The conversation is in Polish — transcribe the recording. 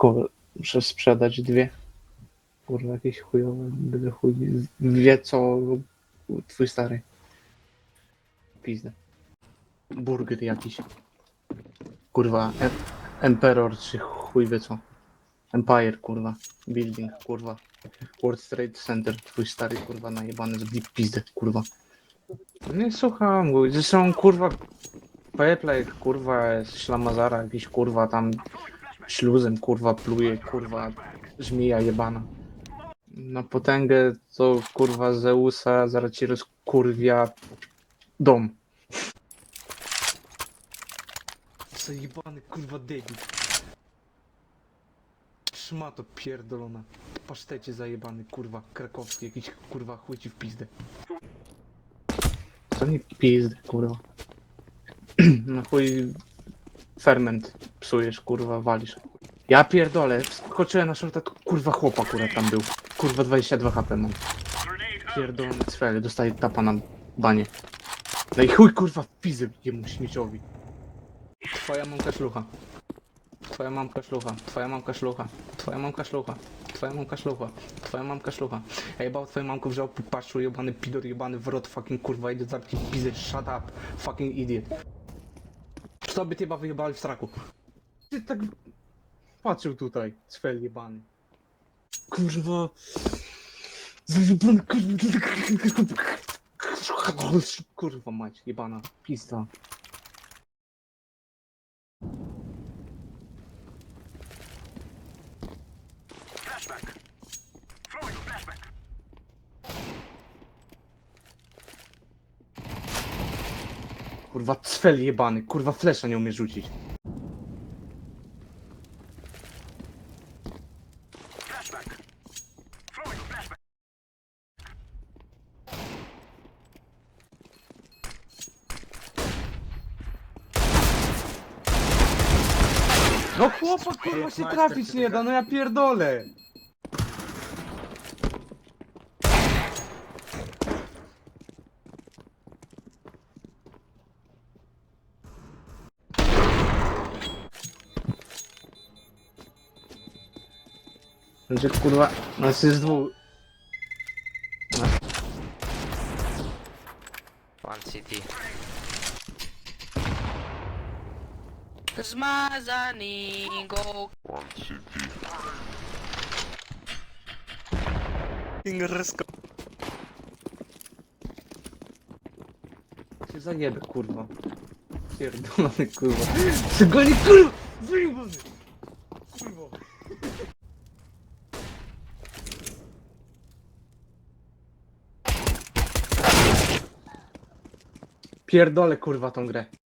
Kurwa, muszę sprzedać dwie. Kurwa, jakieś chujowe, byle chuj. Wie co twój stary. Pizdę. Burger jakiś. Kurwa, em Emperor czy chuj wie co. Empire, kurwa. Building, kurwa. World Trade Center, twój stary, kurwa, najebany z pizdę, kurwa. Nie słucham go, zresztą, kurwa, Peple, kurwa, ślamazara, jakiś, kurwa, tam śluzem, kurwa, pluje, kurwa, żmija jebana. Na potęgę to, kurwa, Zeusa zaraz ci rozkurwia dom. Zajebany, kurwa, debil. Szmato pierdolona. Pasztecie zajebany, kurwa, krakowski, jakiś, kurwa, chuj ci w pizdę. Co nie pizdy, kurwa. Na chuj ferment psujesz, kurwa, walisz. Ja pierdolę, wskoczyłem na szorta, to kurwa chłopa akurat tam był. Kurwa 22 HP mam. Pierdolony cwele, dostaję tapa na banie. No i chuj kurwa w pizdę jemu śmieciowi. Twoja mamka szlucha. Twoja mamka szlucha, twoja mamka szlucha, twoja mamka szlucha, twoja mamka szlucha, twoja mamka szlucha. Ja jebał twoją mamkę wziął patrzył jebany pidor jebany w rot fucking kurwa idę zamknij pizdę, shut up, fucking idiot. Czy tobie tyba wyjebali w straku? Ty tak patrzył tutaj, cwel jebany. Kurwa. Zajebany kurwa. Kurwa mać, jebana, pizda. Kurwa, cwel jebany, kurwa, flesza nie umie rzucić. No chłopak, kurwa, się trafić nie da, no ja pierdolę. Będzie kurwa, nas jest dwóch. One city. Zmazani go Ingresko. Się zajebę, kurwa. Pierdolony, kurwa. Się goni, kurwa! Wyjebany! Kurwa. Pierdolę, kurwa, tą grę.